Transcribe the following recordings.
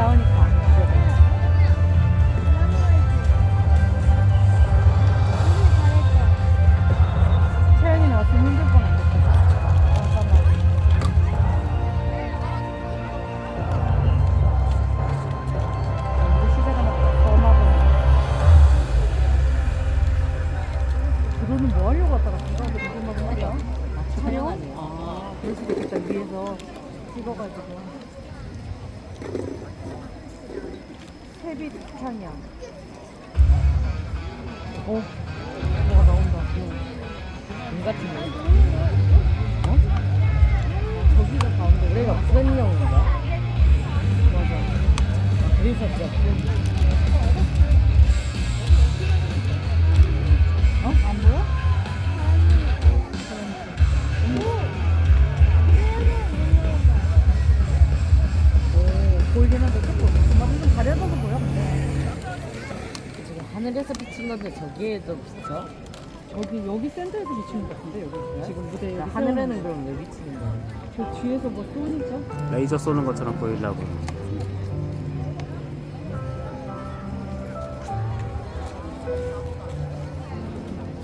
나오니까. 채연이 나왔으면 힘들 뻔한 거. 너는 촬영? 아, 그럴 수도 있겠다. 위에서 찍어가지고. 세빛 향이야 어? 뭐가 나온다 금 같은 거. 어? 저기가 가운데 우리가 무슨 인형인가? 맞아 그래서 진짜 건데 저기에도 비쳐? 여기 여기 센터에서 비치는 것 같은데 여기 그래? 지금 무대 여기 하늘에는 그럼 왜 비치는 거야? 저 뒤에서 뭐 쏘니까 레이저 쏘는 것처럼 보이려고.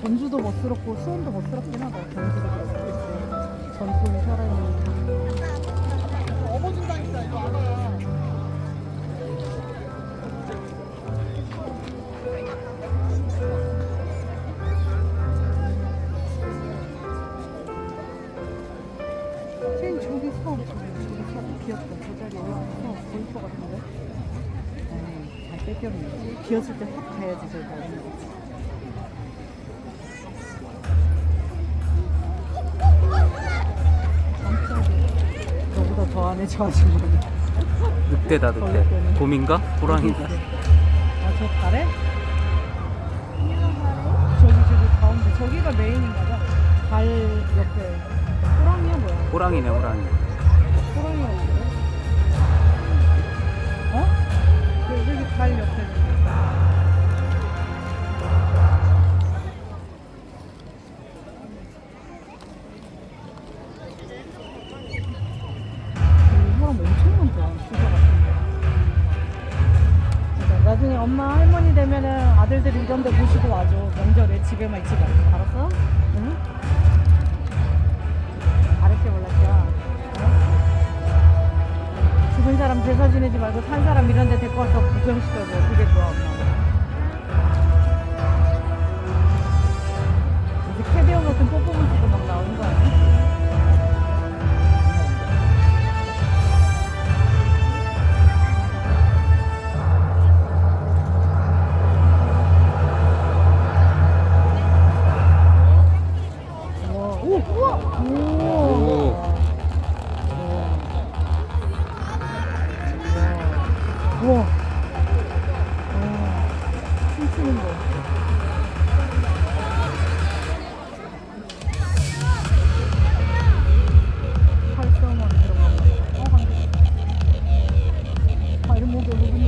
전주도 멋스럽고 수원도 멋스럽긴 하다 전주도 그렇고 전통이 살아있는 쟤 저기 서 저기 저기 서 비었다 저 자리에 올라가서 보일 것 같은데 에이, 잘 뺏겼네 비었을 때 확 가야지 저기 가는 거지. 너보다 더 안에 저 아줌마. 늑대다 늑대. 곰인가? 호랑이다. 아, 저 달에? 저기, 저기 가운데. 저기가 메인인가 봐. 달 옆에. 호랑이야, 뭐야? 호랑이네 호랑이. 어? 여기, 여기 달 옆에. 이 사람 엄청 많다, 수저 같은 거. 나중에 엄마 할머니 되면은 아들들이 이런 데 모시고 와줘. 명절에 집에만 있지 말고. 알았어? 말고 산 사람 이런 데 데리고 와서 구경시켜줘. 그게 좋아, 춤추는 거. 활성화 그런 거. 어, 한 개. 아, 이런 목에 목이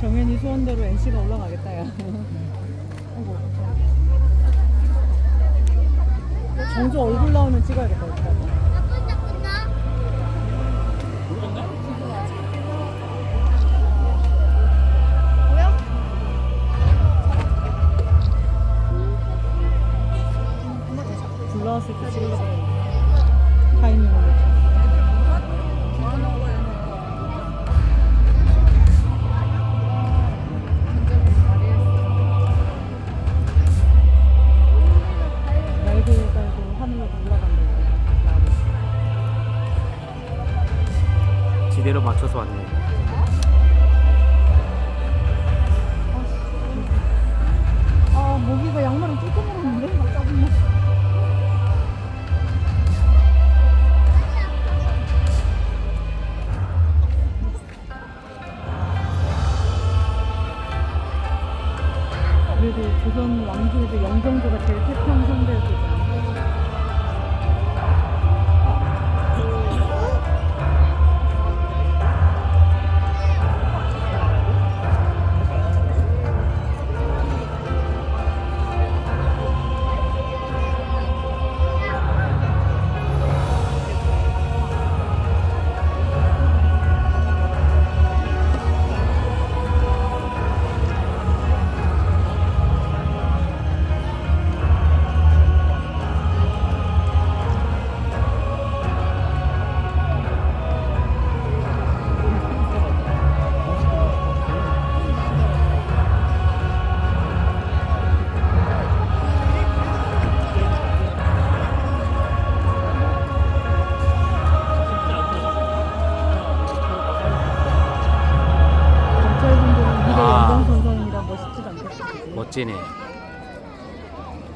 정현이 소원대로 NC가 올라가겠다 야. 정주 얼굴 나오면 찍어야겠다 일단. 불 나왔을 때 찍으려고 했는 그래도 조선 왕조에서 영정조가 제일 태평성 今年